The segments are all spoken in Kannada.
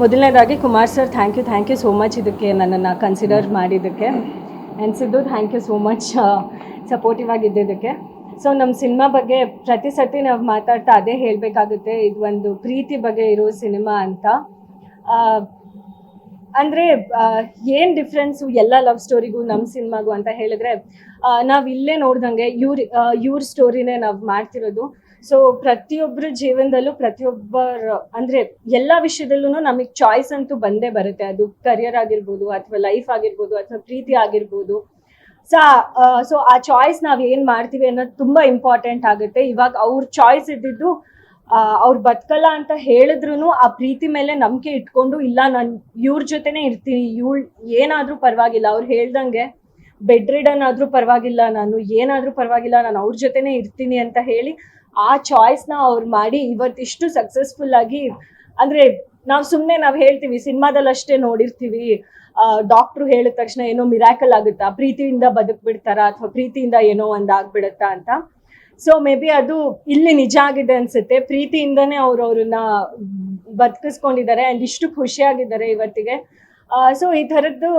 ಮೊದಲನೇದಾಗಿ Kumar sir thank you thank you so much ಇದಕ್ಕೆ ನನ್ನನ್ನು ಕನ್ಸಿಡರ್ ಮಾಡಿದ್ದಕ್ಕೆ. And Siddu thank you so much supportive ಆಗಿದ್ದಕ್ಕೆ ಸೊ ನಮ್ಮ ಸಿನಿಮಾ ಬಗ್ಗೆ ಪ್ರತಿ ಸರ್ತಿ ನಾವು ಮಾತಾಡ್ತಾ ಅದೇ ಹೇಳಬೇಕಾಗುತ್ತೆ. ಇದು ಒಂದು ಪ್ರೀತಿ ಬಗ್ಗೆ ಇರೋ ಸಿನಿಮಾ ಅಂತ. ಅಂದರೆ ಏನು ಡಿಫ್ರೆನ್ಸು ಎಲ್ಲ ಲವ್ ಸ್ಟೋರಿಗೂ ನಮ್ಮ ಸಿನಿಮಾಗೂ ಅಂತ ಹೇಳಿದ್ರೆ ನಾವು ಇಲ್ಲೇ ನೋಡ್ದಂಗೆ ಇವ್ರ ಇವ್ರ ಸ್ಟೋರಿನೇ ನಾವು ಮಾಡ್ತಿರೋದು. ಸೊ ಪ್ರತಿಯೊಬ್ಬರ ಜೀವನದಲ್ಲೂ ಪ್ರತಿಯೊಬ್ಬರ, ಅಂದ್ರೆ ಎಲ್ಲ ವಿಷಯದಲ್ಲೂ ನಮಗೆ ಚಾಯ್ಸ್ ಅಂತೂ ಬಂದೇ ಬರುತ್ತೆ. ಅದು ಕರಿಯರ್ ಆಗಿರ್ಬೋದು ಅಥವಾ ಲೈಫ್ ಆಗಿರ್ಬೋದು ಅಥವಾ ಪ್ರೀತಿ ಆಗಿರ್ಬೋದು. ಸೊ ಸೊ ಆ ಚಾಯ್ಸ್ ನಾವು ಏನು ಮಾಡ್ತೀವಿ ಅನ್ನೋದು ತುಂಬ ಇಂಪಾರ್ಟೆಂಟ್ ಆಗುತ್ತೆ. ಇವಾಗ ಅವ್ರ ಚಾಯ್ಸ್ ಇದ್ದಿದ್ದು ಅವ್ರು ಬದುಕಲ್ಲ ಅಂತ ಹೇಳಿದ್ರು ಆ ಪ್ರೀತಿ ಮೇಲೆ ನಂಬಿಕೆ ಇಟ್ಕೊಂಡು ಇಲ್ಲ ನಾನು, ಇವ್ರ ಜೊತೆನೆ ಇರ್ತೀನಿ, ಇವಳು ಏನಾದರೂ ಪರವಾಗಿಲ್ಲ, ಅವ್ರು ಹೇಳ್ದಂಗೆ ಬೆಡ್ ರಿಡನ್ ಆದ್ರೂ ಪರವಾಗಿಲ್ಲ, ನಾನು ಏನಾದರೂ ಪರವಾಗಿಲ್ಲ, ನಾನು ಅವ್ರ ಜೊತೆನೇ ಇರ್ತೀನಿ ಅಂತ ಹೇಳಿ ಆ ಚಾಯ್ಸ್ನ ಅವ್ರು ಮಾಡಿ ಇವತ್ತಿಷ್ಟು ಸಕ್ಸಸ್ಫುಲ್ ಆಗಿ ಅಂದ್ರೆ ನಾವು ಸುಮ್ಮನೆ ನಾವು ಹೇಳ್ತೀವಿ ಸಿನಿಮಾದಲ್ಲಿ ಅಷ್ಟೇ ನೋಡಿರ್ತೀವಿ. ಡಾಕ್ಟ್ರು ಹೇಳಿದ ತಕ್ಷಣ ಏನೋ ಮಿರಾಕಲ್ ಆಗುತ್ತಾ, ಪ್ರೀತಿಯಿಂದ ಬದುಕ್ಬಿಡ್ತಾರಾ ಅಥವಾ ಪ್ರೀತಿಯಿಂದ ಏನೋ ಒಂದು ಆಗ್ಬಿಡುತ್ತಾ ಅಂತ. ಸೊ ಮೇ ಬಿ ಅದು ಇಲ್ಲಿ ನಿಜ ಆಗಿದೆ ಅನ್ಸುತ್ತೆ. ಪ್ರೀತಿಯಿಂದನೇ ಅವರು ಅವ್ರನ್ನ ಬದುಕಿಸ್ಕೊಂಡಿದ್ದಾರೆ ಅಂಡ್ ಇಷ್ಟು ಖುಷಿಯಾಗಿದ್ದಾರೆ ಇವತ್ತಿಗೆ. ಸೊ ಈ ಥರದ್ದು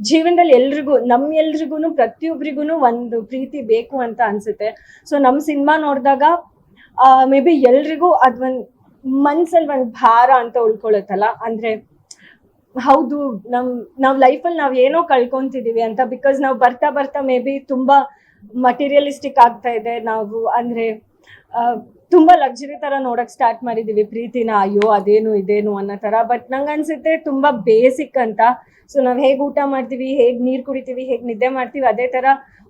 ಜೀವನದಲ್ಲಿ ಎಲ್ರಿಗೂ, ನಮ್ ಎಲ್ರಿಗೂ ಪ್ರತಿಯೊಬ್ಬರಿಗೂ ಒಂದು ಪ್ರೀತಿ ಬೇಕು ಅಂತ ಅನ್ಸುತ್ತೆ. ಸೊ ನಮ್ಮ ಸಿನಿಮಾ ನೋಡಿದಾಗ ಮೇ ಬಿ ಎಲ್ರಿಗೂ ಅದೊಂದು ಮನ್ಸಲ್ಲಿ ಒಂದು ಭಾರ ಅಂತ ಉಳ್ಕೊಳತ್ತಲ್ಲ? ಅಂದ್ರೆ, ಹೌದು, ನಮ್, ನಾವ್ ಲೈಫಲ್ಲಿ ನಾವ್ ಏನೋ ಕಳ್ಕೊಂತಿದೀವಿ ಅಂತ ಬಿಕಾಸ್ ನಾವು ಬರ್ತಾ ಬರ್ತಾ ಮೇ ಬಿ ತುಂಬಾ ಮಟೀರಿಯಲಿಸ್ಟಿಕ್ ಆಗ್ತಾ ಇದೆ. ನಾವು, ಅಂದ್ರೆ ತುಂಬಾ ಲಕ್ಸುರಿ ತರ ನೋಡಕ್ ಸ್ಟಾರ್ಟ್ ಮಾಡಿದೀವಿ. ಪ್ರೀತಿನ, ಅಯ್ಯೋ, ಅದೇನು, ಇದೇನು ಅನ್ನೋ ತರ. ಬಟ್ ನಂಗೆ ಅನ್ಸುತ್ತೆ ತುಂಬಾ ಬೇಸಿಕ್ ಅಂತ. ಸೊ ನಾವ್ ಹೇಗ್ ಊಟ ಮಾಡ್ತೀವಿ, ಹೇಗ್ ನೀರ್ ಕುಡಿತೀವಿ, ಹೇಗ್ ನಿದ್ದೆ ಮಾಡ್ತೀವಿ, ಅದೇ ತರ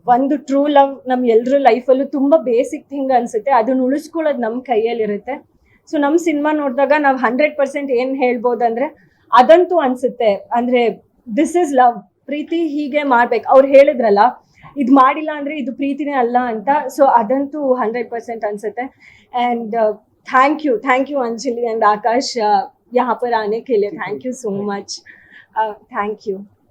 ಒಂದು ಟ್ರೂ ಲವ್ ನಮ್ ಲೈಫ್ ಲೈಫಲ್ಲೂ ತುಂಬಾ ಬೇಸಿಕ್ ಥಿಂಗ್ ಅನ್ಸುತ್ತೆ. ಅದನ್ನ ಉಳಿಸ್ಕೊಳ್ಳೋದು ನಮ್ ಕೈಯಲ್ಲಿರುತ್ತೆ. ಸೊ ನಮ್ಮ ಸಿನಿಮಾ ನೋಡಿದಾಗ ನಾವು ಹಂಡ್ರೆಡ್ ಪರ್ಸೆಂಟ್ ಏನು ಹೇಳ್ಬೋದಂದ್ರೆ ಅದಂತೂ ಅನ್ಸುತ್ತೆ. ಅಂದ್ರೆ ದಿಸ್ ಇಸ್ ಲವ್ ಪ್ರೀತಿ ಹೀಗೆ ಮಾಡ್ಬೇಕು. ಅವ್ರು ಹೇಳಿದ್ರಲ್ಲ ಇದು ಮಾಡಿಲ್ಲ ಅಂದರೆ ಇದು ಪ್ರೀತಿನೇ ಅಲ್ಲ ಅಂತ. ಸೊ ಅದಂತೂ ಹಂಡ್ರೆಡ್ ಪರ್ಸೆಂಟ್ ಅನಿಸುತ್ತೆ. And thank you thank you Anjali and Akash ಯಾಪರ್ ಆನೆ ಕೇಳಿ thank you so much thank you